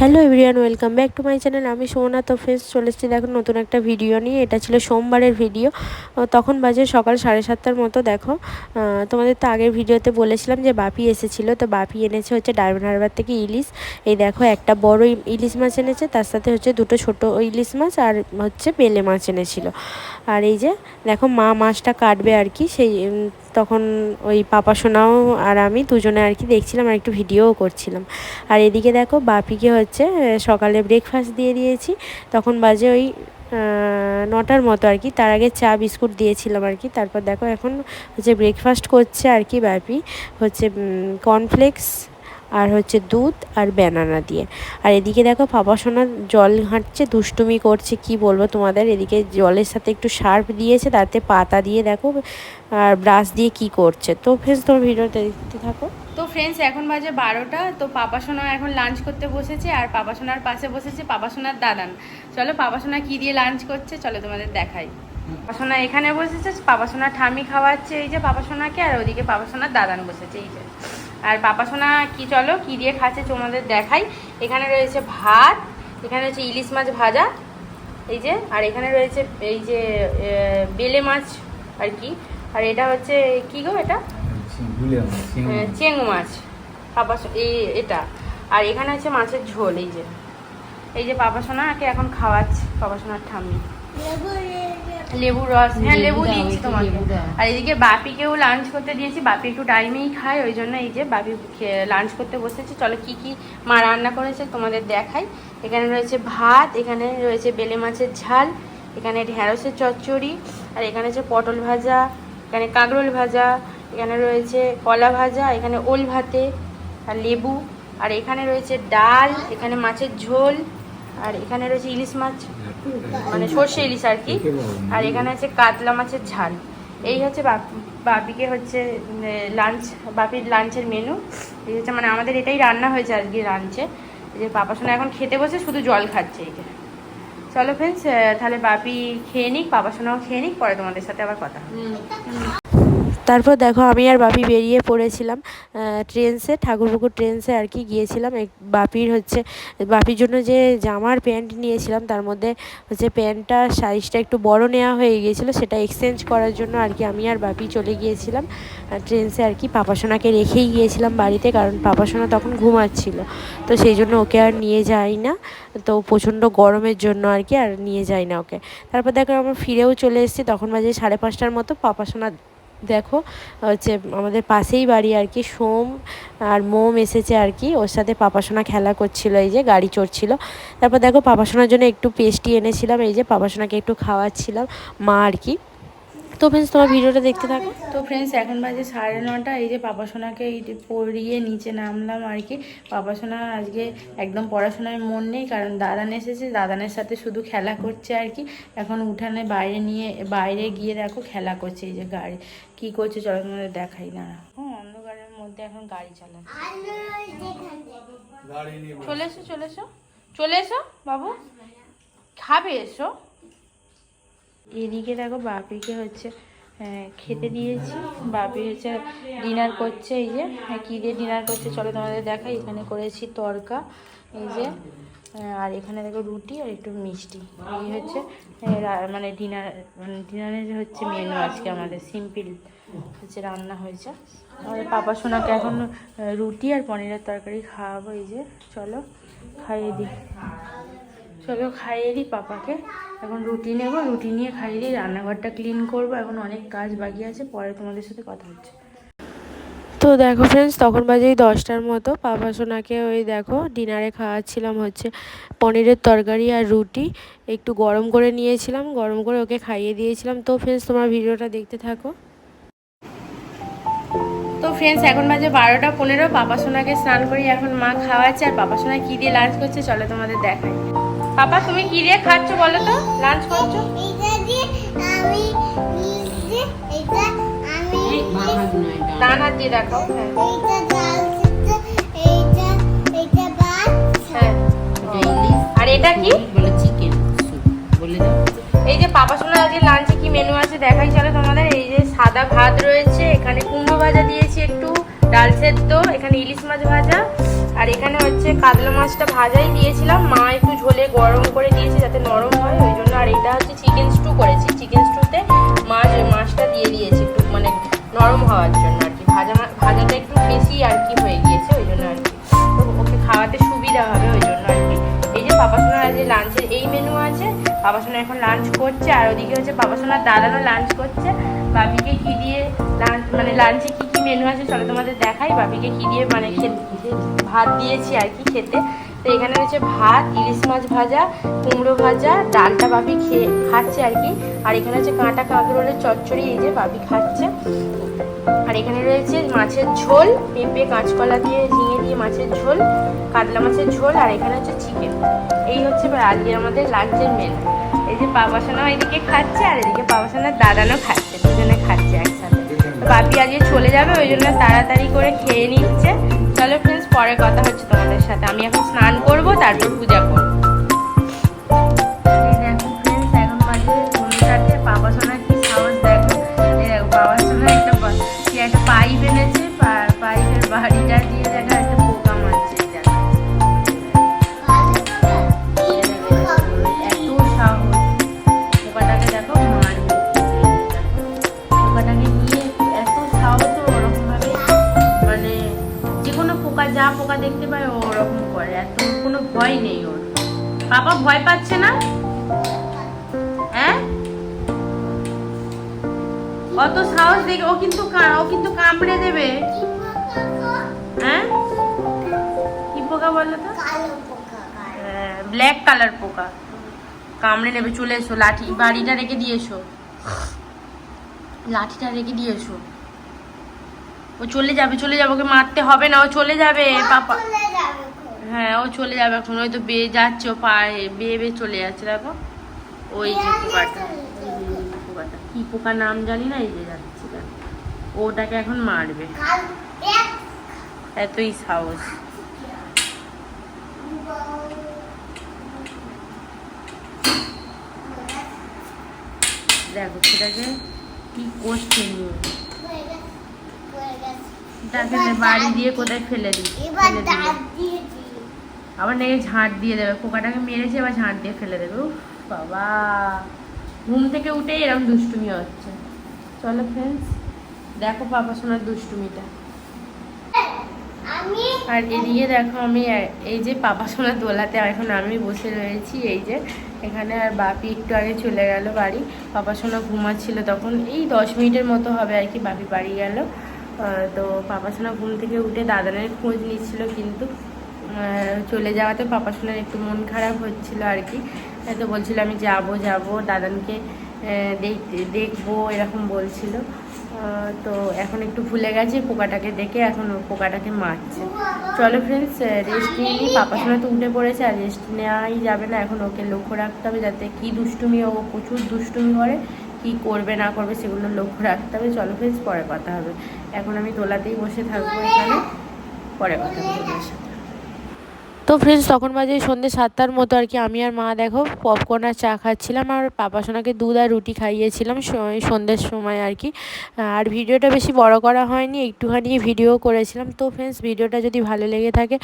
Hello everyone, welcome back to my channel. আমি সোমনা তো friends চলে এসেছি দেখো নতুন একটা ভিডিও নিয়ে। এটা ছিল সোমবারের ভিডিও। তখন বাজে সকাল সাড়ে সাতটার মতো, দেখো। তোমাদের তো আগের ভিডিওতে বলেছিলাম যে বাপি এসেছিল, তো বাপি এনেছে হচ্ছে ডায়মন্ড হারবার থেকে ইলিশ। এই দেখো, একটা বড় ইলিশ মাছ এনেছে, তার সাথে হচ্ছে দুটো ছোট ইলিশ মাছ আর হচ্ছে বেলে মাছ এনেছিল। আর এই যে, দেখো মা মাছটা কাটবে আর কি, সেই তখন ওই পাপা সোনাও আর আমি দুজনে আর কি দেখছিলাম আর একটু ভিডিওও করছিলাম। আর এদিকে দেখো বাপিকে হচ্ছে সকালে ব্রেকফাস্ট দিয়ে দিয়েছি। তখন বাজে ওই নটার মতো আর কি। তার আগে চা, বিস্কুট দিয়েছিলাম আর কি। তারপর দেখো এখন হচ্ছে ব্রেকফাস্ট করছে আর কি বাপি। হচ্ছে কর্নফ্লেক্স আর হচ্ছে দুধ আর ব্যানানা দিয়ে। আর এদিকে দেখো পাপা সোনা জল ঘাঁটছে, দুষ্টুমি করছে, কি বলব তোমাদের? এদিকে জলের সাথে একটু সার্ফ দিয়েছে, তাতে পাতা দিয়ে দেখো, আর ব্রাশ দিয়ে কি করছে। তো ফ্রেন্ডস তোমার ভিডিওটা দেখতে থাকো। তো ফ্রেন্ডস এখন বাজে বারোটা, তো পাপাসোনা এখন লাঞ্চ করতে বসেছে, আর পাপাসোনার পাশে বসেছে পাপাসোনার দাদান। চলো পাপা সোনা কী দিয়ে লাঞ্চ করছে, চলো তোমাদের দেখাই। পাপা সোনা এখানে বসেছে পাপা সোনা ঠামি খাওয়াচ্ছে এই যে পাপাসোনাকে আর ওদিকে পাপাসোনার দাদান বসেছে এই যে। আর পাপাসোনা কি চলো কি দিয়ে খাচ্ছে তোমাদের দেখাই। এখানে রয়েছে ভাত এখানে রয়েছে ইলিশ মাছ ভাজা এই যে। আর এখানে রয়েছে এই যে বেলে মাছ আর কি। আর এটা হচ্ছে কি গো এটা? চেঙ্গু মাছ পাপা এই এটা। আর এখানে আছে মাছের ঝোল এই যে। এই যে পাপাসোনাকে এখন খাওয়াচ্ছে পাপা সোনার ঠাম্মি লেবু রস হ্যাঁ লেবু দিচ্ছি তোমাকে। আর এদিকে বাপিকেও লাঞ্চ করতে দিয়েছি বাপি একটু টাইমেই খায় ওই জন্য এই যে বাপি লাঞ্চ করতে বসেছি। চলো কি কি মা রান্না করেছে তোমাদের দেখাই। এখানে রয়েছে ভাত এখানে রয়েছে বেলে মাছের ঝাল এখানে ঢ্যাঁড়সের চচ্চড়ি আর এখানে হচ্ছে পটল ভাজা এখানে কাঁকরোল ভাজা এখানে রয়েছে কলা ভাজা এখানে ওল ভাতে আর লেবু আর এখানে রয়েছে ডাল এখানে মাছের ঝোল আর এখানে রয়েছে ইলিশ মাছ। মানে সর্ষে ইলিশ আর কি। আর এখানে আছে কাতলা মাছের ঝাল। এই হচ্ছে বাপ- বাপিকে হচ্ছে লাঞ্চ বাপির লাঞ্চের মেনু এই হচ্ছে মানে আমাদের এটাই রান্না হয়েছে আজকে লাঞ্চে যে পাপা শোনা এখন খেতে বসে, শুধু জল খাচ্ছে এই চলো ফ্রেন্ডস তাহলে বাপি খেয়ে নিক, পাপা শোনাও খেয়ে নিক, পরে তোমাদের সাথে আবার কথা তারপর দেখো আমি আর বাপি বেরিয়ে পড়েছিলাম ট্রেনসে ঠাকুরপুকুর ট্রেনসে আর কি গিয়েছিলাম। বাপির হচ্ছে, বাপির জন্য যে জামার প্যান্ট নিয়েছিলাম, তার মধ্যে হচ্ছে প্যান্টটা সাইজটা একটু বড় নেওয়া হয়ে গিয়েছিল, সেটা এক্সচেঞ্জ করার জন্য আর কি আমি আর বাপি চলে গিয়েছিলাম। ট্রেনসে আর কি পাপাসোনাকে রেখেই গিয়েছিলাম বাড়িতে, কারণ পাপাসোনা তখন ঘুমাচ্ছিল। তো সেই জন্য ওকে আর নিয়ে যাই না, তো প্রচণ্ড গরমের জন্য আর কি আর নিয়ে যাই না ওকে। তারপর দেখো আমরা ফিরেও চলে এসেছি, তখন বাজে সাড়ে পাঁচটার মতো, পাপাসোনা দেখো, হচ্ছে আমাদের পাশেই বাড়ি আর কি, সোম আর মোম এসেছে আর কি, ওর সাথে পাপাসোনা খেলা করছিল, এই যে গাড়ি চড়ছিল। তারপর দেখো পাপাসোনার জন্য একটু পেস্টি এনেছিলাম, এই যে পাপাসোনাকে একটু খাওয়াচ্ছিলাম, মা আর কি। তো ফ্রেন্ডস তোমার ভিডিওটা দেখতে থাকো। তো ফ্রেন্ডস এখন বাজে সাড়ে নটা এই যে পাপা সোনাকে এই যে পড়িয়ে নিচে নামলাম আর কি। পাপা সোনা আজকে একদম পড়াশোনায় মন নেই কারণ দাদান এসেছে দাদানের সাথে শুধু খেলা করছে আর কি। এখন উঠানে বাইরে নিয়ে বাইরে গিয়ে দেখো খেলা করছে এই যে গাড়ি। কি করছে চলো তোমাদের দেখাই না অন্ধকারের মধ্যে এখন গাড়ি চালায় চলে এসো চলে এসো। চলে এসো বাবু। খাবে এসো। এদিকে দেখো বাপিকে হচ্ছে খেতে দিয়েছি। বাপি হচ্ছে ডিনার করছে এই যে হ্যাঁ, কী দিয়ে ডিনার করছে চলো তোমাদের দেখাই। এখানে করেছি তরকা এই যে আর এখানে দেখো রুটি আর একটু মিষ্টি। এই হচ্ছে মানে ডিনার মানে ডিনারের হচ্ছে মেনু আজকে আমাদের সিম্পল হচ্ছে রান্না হয়েছে। আমাদের পাপা সোনাকে এখন রুটি আর পনিরের তরকারি খাওয়াবো এই যে চলো খাইয়ে দিই। চলো খাইয়ে দিই পাপাকে। এখন রুটি নেব রুটি নিয়ে খাইয়ে দিই রান্নাঘরটা ক্লিন করব। এখন অনেক কাজ বাকি আছে পরে তোমাদের সাথে কথা হচ্ছে। তো দেখো ফ্রেন্ডস তখন বাজে এই দশটার মতো। পাপা সোনাকে ওই দেখো ডিনারে খাওয়াচ্ছিলাম হচ্ছে পনিরের তরকারি আর রুটি। একটু গরম করে নিয়েছিলাম গরম করে ওকে খাইয়ে দিয়েছিলাম। তো ফ্রেন্ডস তোমার ভিডিওটা দেখতে থাকো। তো ফ্রেন্ডস এখন বাজে বারোটা পনেরো। পাপা সোনাকে স্নান করি এখন মা খাওয়াচ্ছে। আর পাপা সোনা কী দিয়ে লাঞ্চ করছে চলো তোমাদের দেখাই। পাপা তুমি কি দিয়ে খাচ্ছ বলো তো? লাঞ্চ করছ? ডান হাত দিয়ে হ্যাঁ। হ্যাঁ। আর এটা কি? এই যে পাপা আজকে লাঞ্চে কি মেনু আছে দেখাই? চলো তোমাদের এই যে সাদা ভাত রয়েছে এখানে কুমড়ো ভাজা দিয়েছি একটু ডাল সেদ্ধ এখানে ইলিশ মাছ ভাজা। আর এখানে হচ্ছে কাতলা মাছটা ভাজাই দিয়েছিলাম। মা একটু ঝোলে গরম করে দিয়েছে যাতে নরম হয়, ওই জন্য আর এটা হচ্ছে চিকেন স্টু করেছি। চিকেন স্টুতে মাছ, ওই মাছটা দিয়ে দিয়েছি একটু মানে নরম হওয়ার জন্য আর কি। ভাজা ভাজাটা একটু বেশি আর কি হয়ে গিয়েছে, ওই জন্য আর কি। তো ওকে খাওয়াতে সুবিধা হবে ওই জন্য আর কি। এই যে পাপাসোনার আজ লাঞ্চের এই মেনু আছে। পাপাসোনা এখন লাঞ্চ করছে, আর ওদিকে হচ্ছে পাপাসোনার দাদারও লাঞ্চ করছে। বাপিকে কি দিয়ে লাঞ্চ মানে লাঞ্চে কি মেনু আছে, চলো তোমাদের দেখাই বাপিকে কি দিয়ে মানে ভাত দিয়েছি আর কি খেতে। তো এখানে রয়েছে ভাত, ইলিশ মাছ ভাজা, কুমড়ো ভাজা, ডালটা বাপি খেয়ে খাচ্ছে আর কি। আর এখানে হচ্ছে কাঁটা কাঁকরোলের চচ্চড়ি, এই যে বাপি খাচ্ছে। আর এখানে রয়েছে মাছের ঝোল, পেঁপে, কাঁচকলা দিয়ে, ঝিঙে দিয়ে মাছের ঝোল, কাতলা মাছের ঝোল, আর এখানে হচ্ছে চিকেন এই হচ্ছে আজকে আমাদের লাঞ্চের মেনু এই যে পাপাসানা এদিকে খাচ্ছে আর এদিকে পাপাসানার দাদানো খাচ্ছে, দুজনে খাচ্ছে একসাথে। বাপি আজকে চলে যাবে, ওই জন্য তাড়াতাড়ি করে খেয়ে নিচ্ছে। চলো ফ্রেন্ডস পরে কথা হচ্ছে তোমাদের সাথে। আমি এখন স্নান করব, তারপর পূজা করব। দেখতে পায় ও ওরকম করে এত কোনো ভয় নেই ওর। পাপা ভয় পাচ্ছে না? হ্যাঁ? অত সাহস দেখে, ও কিন্তু ও কিন্তু কামড়ে দেবে। হ্যাঁ? কি পোকা বলো তো? ব্ল্যাক কালার পোকা। কামড়ে নেবে চলে এসো, লাঠি, বাড়িটা রেখে দিয়ে এসো। লাঠিটা রেখে দিয়ে এসো। ও চলে যাবে চলে যাবে ওকে মারতে হবে না ও চলে যাবে পাপা। হ্যাঁ ও চলে যাবে এখন ওই তো বেয়ে যাচ্ছে ও পায়ে বেয়ে বেয়ে চলে যাচ্ছে দেখো। ওই যে পোকাটা। পোকাটা। কি পোকা নাম জানি না এই যে যাচ্ছে ওটাকে এখন মারবে। এতই সাহস। দেখো সেটাকে কি করছে নিয়ে। তাকে বাড়ি দিয়ে কোথায় ফেলে দিই ফেলে দিল। দাঁত দিয়ে দিই। আবার নাকি ঝাঁট দিয়ে দেবে পোকাটাকে মেরেছে এবার ঝাঁট দিয়ে ফেলে দেবে। উফ বাবা ঘুম থেকে উঠেই এরকম দুষ্টুমি হচ্ছে। চলো ফ্রেন্ডস দেখো পাপা সোনার দুষ্টুমিটা। আর এদিকে দেখো আমি এই যে পাপা দোলাতে এখন আমি বসে রয়েছি এই যে এখানে আর বাপি একটু আগে চলে গেল বাড়ি। পাপা সোনা ঘুমাচ্ছিল তখন এই দশ মিনিটের মতো হবে আর কি বাপি বাড়ি গেল। তো পাপা সোনা ঘুম থেকে উঠে দাদানের খোঁজ নিচ্ছিল কিন্তু চলে যাওয়াতে পাপা সোনার একটু মন খারাপ হচ্ছিল আর কি। তো বলছিল, আমি যাব যাব, দাদানকে দেখব, এরকম বলছিল। তো এখন একটু ভুলে গেছে পোকাটাকে দেখে, এখন পোকাটাকে মারছে। চলো ফ্রেন্ডস রেস্ট নিয়ে নিই। পাপা সময় তো উঠে পড়েছে, আর রেস্ট নেওয়াই যাবে না। এখন ওকে লক্ষ্য রাখতে হবে যাতে কী দুষ্টুমি ও প্রচুর দুষ্টুমি করে। কি করবে, না করবে সেগুলো লক্ষ্য রাখতে হবে। চলো ফ্রেন্ডস পরে কথা হবে। এখন আমি তোলাতেই বসে থাকব এখানে। পরে কথা হবে তোমার সাথে। তো ফ্রেন্ডস তখন বাজে সন্ধ্যে সাতটার মতো আর কি। আমি আর মা দেখো পপকর্ন আর চা খাচ্ছিলাম আর পাপা সোনাকে দুধ আর রুটি খাইয়েছিলাম সন্ধ্যের সময় আর কি। আর ভিডিওটা বেশি বড় করা হয়নি, একটুখানি ভিডিও করেছিলাম। তো ফ্রেন্ডস ভিডিওটা যদি ভালো লেগে থাকে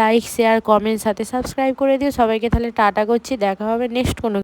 লাইক শেয়ার কমেন্ট সাথে সাবস্ক্রাইব করে দিও। সবাইকে তাহলে টাটা করছি। দেখা হবে নেক্সট কোনো